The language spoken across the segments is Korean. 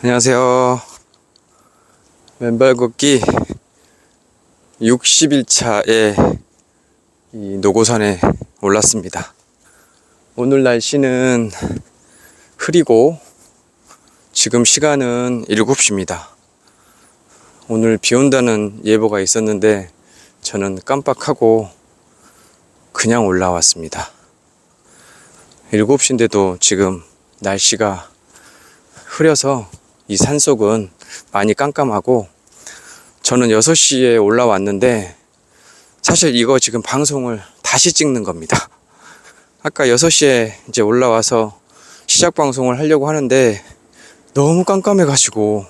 안녕하세요. 맨발 걷기 60일차에 이 노고산에 올랐습니다. 오늘 날씨는 흐리고 지금 시간은 7시입니다. 오늘 비 온다는 예보가 있었는데 저는 깜빡하고 그냥 올라왔습니다. 7시인데도 지금 날씨가 흐려서 이 산속은 많이 깜깜하고 저는 6시에 올라왔는데 사실 이거 지금 방송을 다시 찍는 겁니다. 아까 6시에 이제 올라와서 시작 방송을 하려고 하는데 너무 깜깜해가지고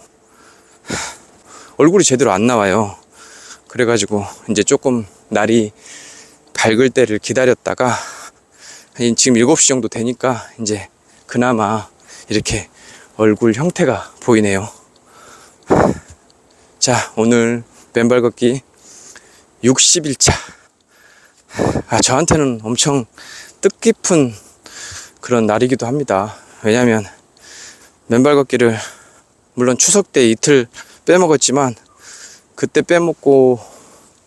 얼굴이 제대로 안 나와요. 그래가지고 이제 조금 날이 밝을 때를 기다렸다가 한 지금 7시 정도 되니까 이제 그나마 이렇게 얼굴 형태가 보이네요. 자, 오늘 맨발 걷기 60일차. 아, 저한테는 엄청 뜻깊은 그런 날이기도 합니다. 왜냐면 맨발 걷기를 물론 추석 때 이틀 빼먹었지만 그때 빼먹고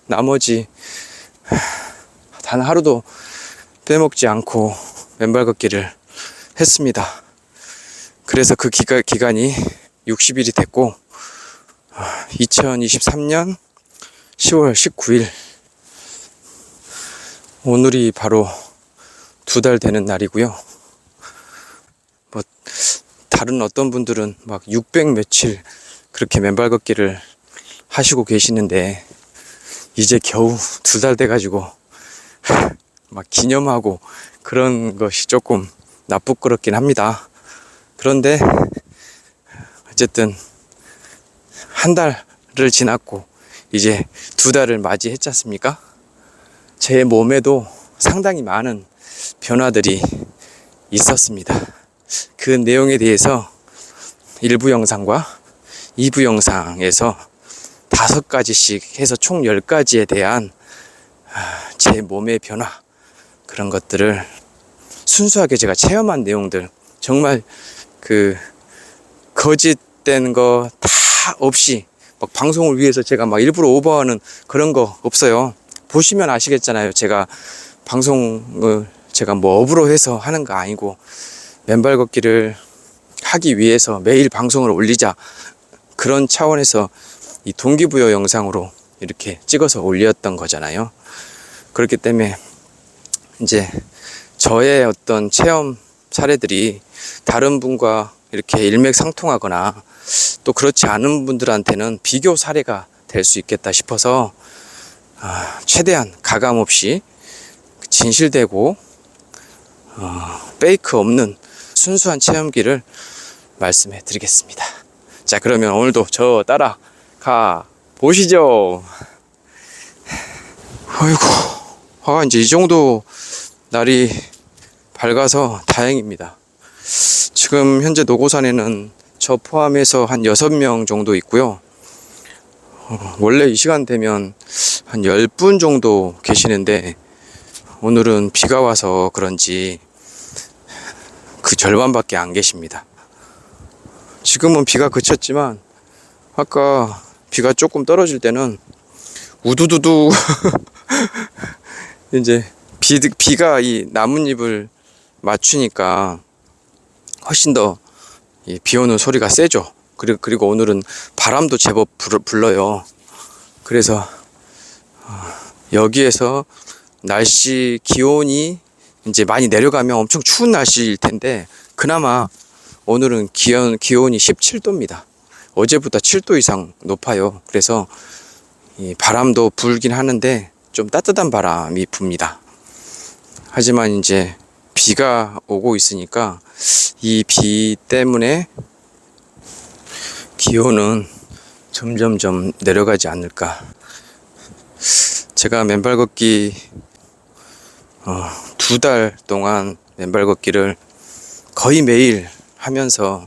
나머지 단 하루도 빼먹지 않고 맨발 걷기를 했습니다. 그래서 그 기가, 기간이 60일이 됐고 2023년 10월 19일 오늘이 바로 두 달 되는 날이고요. 뭐 다른 어떤 분들은 막 600 며칠 그렇게 맨발 걷기를 하시고 계시는데 이제 겨우 두 달 돼 가지고 막 기념하고 그런 것이 조금 나쁘끄럽긴 합니다. 그런데 어쨌든 한 달을 지났고 이제 두 달을 맞이했지 않습니까? 제 몸에도 상당히 많은 변화들이 있었습니다. 그 내용에 대해서 일부 영상과 2부 영상에서 다섯 가지씩 해서 총 10가지에 대한 아, 제 몸의 변화 그런 것들을 순수하게 제가 체험한 내용들 정말 그 거짓된 거 다 없이 막 방송을 위해서 제가 막 일부러 오버하는 그런 거 없어요. 보시면 아시겠잖아요. 제가 방송을 제가 뭐 업으로 해서 하는 거 아니고 맨발 걷기를 하기 위해서 매일 방송을 올리자 그런 차원에서 이 동기부여 영상으로 이렇게 찍어서 올렸던 거잖아요. 그렇기 때문에 이제 저의 어떤 체험 사례들이 다른 분과 이렇게 일맥상통하거나 또 그렇지 않은 분들한테는 비교 사례가 될 수 있겠다 싶어서 아, 최대한 가감 없이 진실되고 어, 페이크 없는 순수한 체험기를 말씀해 드리겠습니다. 자 그러면 오늘도 저 따라 가 보시죠. 아이고, 아 이제 이 정도 날이 밝아서 다행입니다. 지금 현재 노고산에는 저 포함해서 한 6명 정도 있고요. 어, 원래 이 시간 되면 한 10분 정도 계시는데 오늘은 비가 와서 그런지 그 절반밖에 안 계십니다. 지금은 비가 그쳤지만 아까 비가 조금 떨어질 때는 우두두두 이제 비, 비가 이 나뭇잎을 맞추니까 훨씬 더 비 오는 소리가 세죠. 그리고, 그리고 오늘은 바람도 제법 불, 불러요. 그래서 어, 여기에서 날씨 기온이 이제 많이 내려가면 엄청 추운 날씨일 텐데 그나마 오늘은 기온, 기온이 17도입니다. 어제보다 7도 이상 높아요. 그래서 이 바람도 불긴 하는데 좀 따뜻한 바람이 붑니다. 하지만 이제 비가 오고 있으니까 이 비 때문에 기온은 점점점 내려가지 않을까. 제가 맨발 걷기 어, 두 달 동안 맨발 걷기를 거의 매일 하면서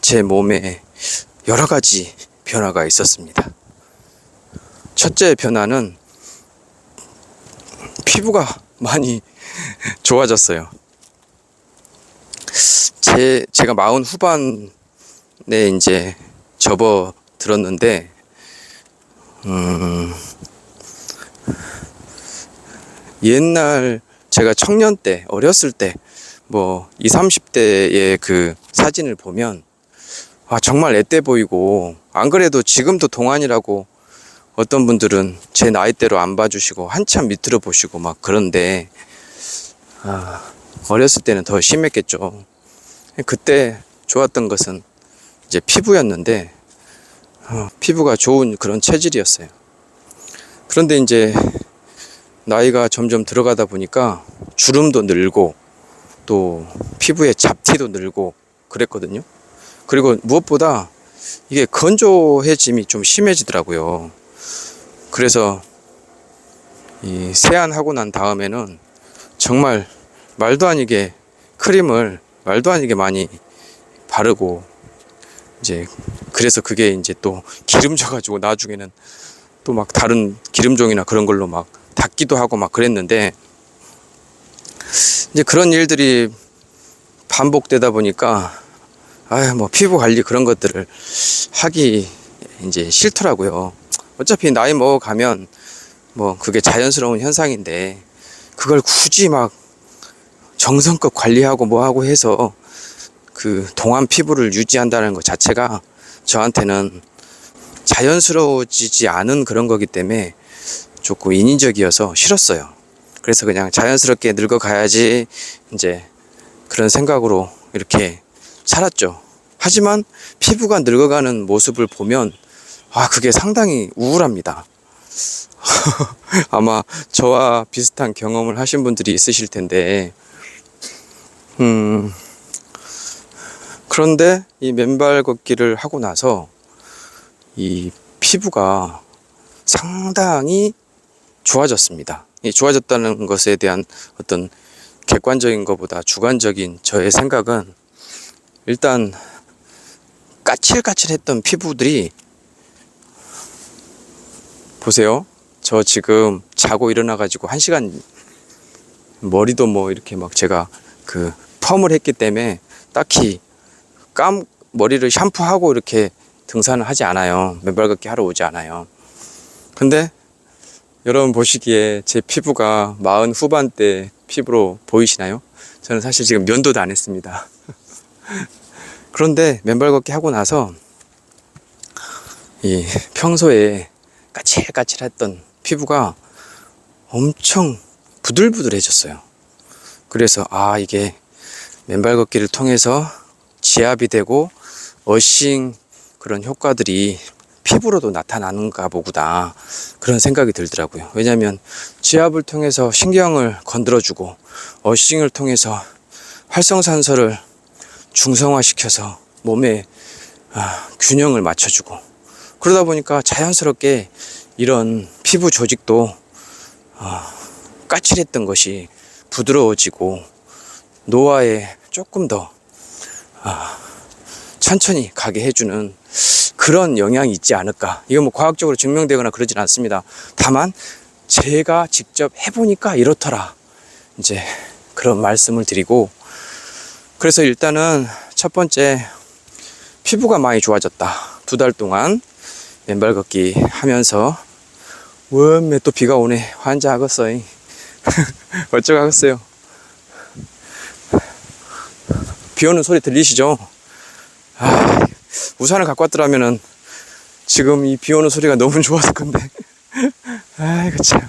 제 몸에 여러 가지 변화가 있었습니다. 첫째 변화는 피부가 많이 좋아졌어요. 제, 제가 마흔 후반 이제 접어 들었는데, 음, 옛날 제가 청년 때, 어렸을 때, 뭐, 20, 30대의 그 사진을 보면, 아, 정말 앳돼 보이고, 안 그래도 지금도 동안이라고 어떤 분들은 제 나이대로 안 봐주시고, 한참 밑으로 보시고 막 그런데, 아, 어렸을 때는 더 심했겠죠. 그때 좋았던 것은 이제 피부였는데, 어, 피부가 좋은 그런 체질이었어요. 그런데 이제 나이가 점점 들어가다 보니까 주름도 늘고 또 피부에 잡티도 늘고 그랬거든요. 그리고 무엇보다 이게 건조해짐이 좀 심해지더라고요. 그래서 이 세안하고 난 다음에는 정말 말도 아니게 크림을 말도 아니게 많이 바르고 이제 그래서 그게 이제 또 기름져 가지고 나중에는 또 막 다른 기름종이나 그런 걸로 막 닦기도 하고 막 그랬는데 이제 그런 일들이 반복되다 보니까 아유 뭐 피부 관리 그런 것들을 하기 이제 싫더라고요. 어차피 나이 먹어 가면 뭐 그게 자연스러운 현상인데 그걸 굳이 막 정성껏 관리하고 뭐 하고 해서 그 동안 피부를 유지한다는 것 자체가 저한테는 자연스러워지지 않은 그런 거기 때문에 조금 인위적이어서 싫었어요. 그래서 그냥 자연스럽게 늙어가야지 이제 그런 생각으로 이렇게 살았죠. 하지만 피부가 늙어가는 모습을 보면 아, 그게 상당히 우울합니다. 아마 저와 비슷한 경험을 하신 분들이 있으실 텐데, 음, 그런데 이 맨발 걷기를 하고 나서 이 피부가 상당히 좋아졌습니다. 이 좋아졌다는 것에 대한 어떤 객관적인 것보다 주관적인 저의 생각은 일단 까칠까칠했던 피부들이 보세요. 저 지금 자고 일어나 가지고 한 시간 머리도 뭐 이렇게 막 제가 그 펌을 했기 때문에 딱히 감 머리를 샴푸하고 이렇게 등산을 하지 않아요. 맨발 걷기 하러 오지 않아요. 근데 여러분 보시기에 제 피부가 마흔 후반대 피부로 보이시나요? 저는 사실 지금 면도도 안 했습니다. 그런데 맨발 걷기 하고 나서 이 평소에 까칠까칠했던 피부가 엄청 부들부들해졌어요. 그래서 아 이게 맨발 걷기를 통해서 지압이 되고 어싱 그런 효과들이 피부로도 나타나는가 보구나 그런 생각이 들더라고요. 왜냐하면 지압을 통해서 신경을 건드려주고 어싱을 통해서 활성산소를 중성화시켜서 몸에 아, 균형을 맞춰주고 그러다 보니까 자연스럽게 이런 피부 조직도 아, 까칠했던 것이 부드러워지고 노화에 조금 더 아, 천천히 가게 해주는 그런 영향이 있지 않을까. 이건 뭐 과학적으로 증명되거나 그러진 않습니다. 다만 제가 직접 해보니까 이렇더라. 이제 그런 말씀을 드리고 그래서 일단은 첫 번째 피부가 많이 좋아졌다. 두 달 동안 맨발 걷기 하면서 원매 또 비가 오네. 환장하겠어. 어쩌가겠어요. 비 오는 소리 들리시죠? 아, 우산을 갖고 왔더라면은 지금 이 비 오는 소리가 너무 좋았을 건데. 아이고 참.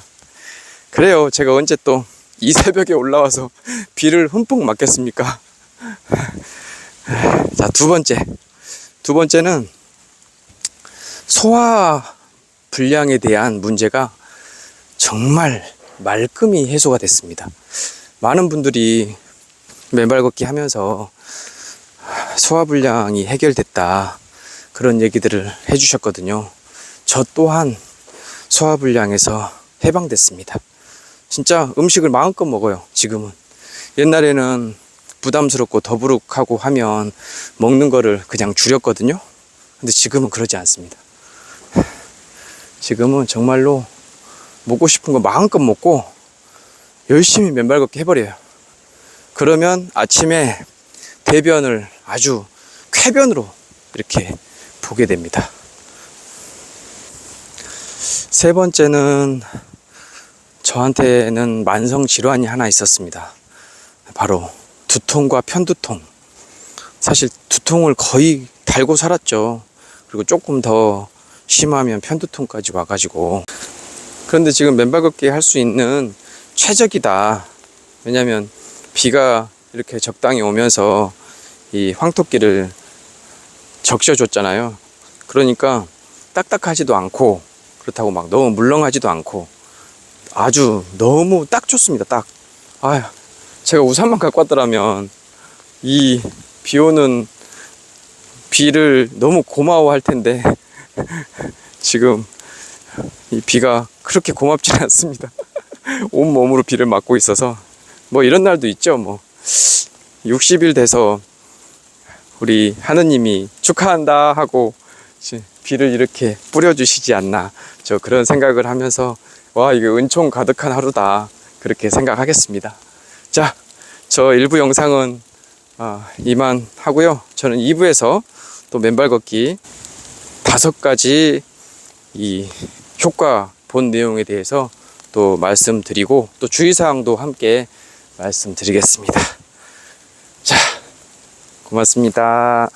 그래요. 제가 언제 또 이 새벽에 올라와서 비를 흠뻑 맞겠습니까? 자, 두 번째. 두 번째는 소화 불량에 대한 문제가 정말 말끔히 해소가 됐습니다. 많은 분들이 맨발 걷기 하면서 소화불량이 해결됐다. 그런 얘기들을 해주셨거든요. 저 또한 소화불량에서 해방됐습니다. 진짜 음식을 마음껏 먹어요, 지금은. 옛날에는 부담스럽고 더부룩하고 하면 먹는 거를 그냥 줄였거든요. 근데 지금은 그러지 않습니다. 지금은 정말로 먹고 싶은 거 마음껏 먹고 열심히 맨발 걷기 해버려요. 그러면 아침에 대변을 아주 쾌변으로 이렇게 보게 됩니다. 세 번째는 저한테는 만성 질환이 하나 있었습니다. 바로 두통과 편두통. 사실 두통을 거의 달고 살았죠. 그리고 조금 더 심하면 편두통까지 와가지고. 그런데 지금 맨발 걷기 할 수 있는 최적이다. 왜냐면 비가 이렇게 적당히 오면서 이 황토끼를 적셔줬잖아요. 그러니까 딱딱하지도 않고 그렇다고 막 너무 물렁하지도 않고 아주 너무 딱 좋습니다. 딱. 아휴, 제가 우산만 갖고 왔더라면 이 비 오는 비를 너무 고마워할 텐데 지금 이 비가 그렇게 고맙지는 않습니다. 온 몸으로 비를 맞고 있어서 뭐 이런 날도 있죠. 뭐 60일 돼서 우리 하느님이 축하한다 하고 비를 이렇게 뿌려주시지 않나 저 그런 생각을 하면서 와 이게 은총 가득한 하루다 그렇게 생각하겠습니다. 자, 저 일부 영상은 아, 이만 하고요. 저는 2부에서 또 맨발 걷기 다섯 가지 이 효과 본 내용에 대해서 또 말씀드리고 또 주의사항도 함께 말씀드리겠습니다. 자, 고맙습니다.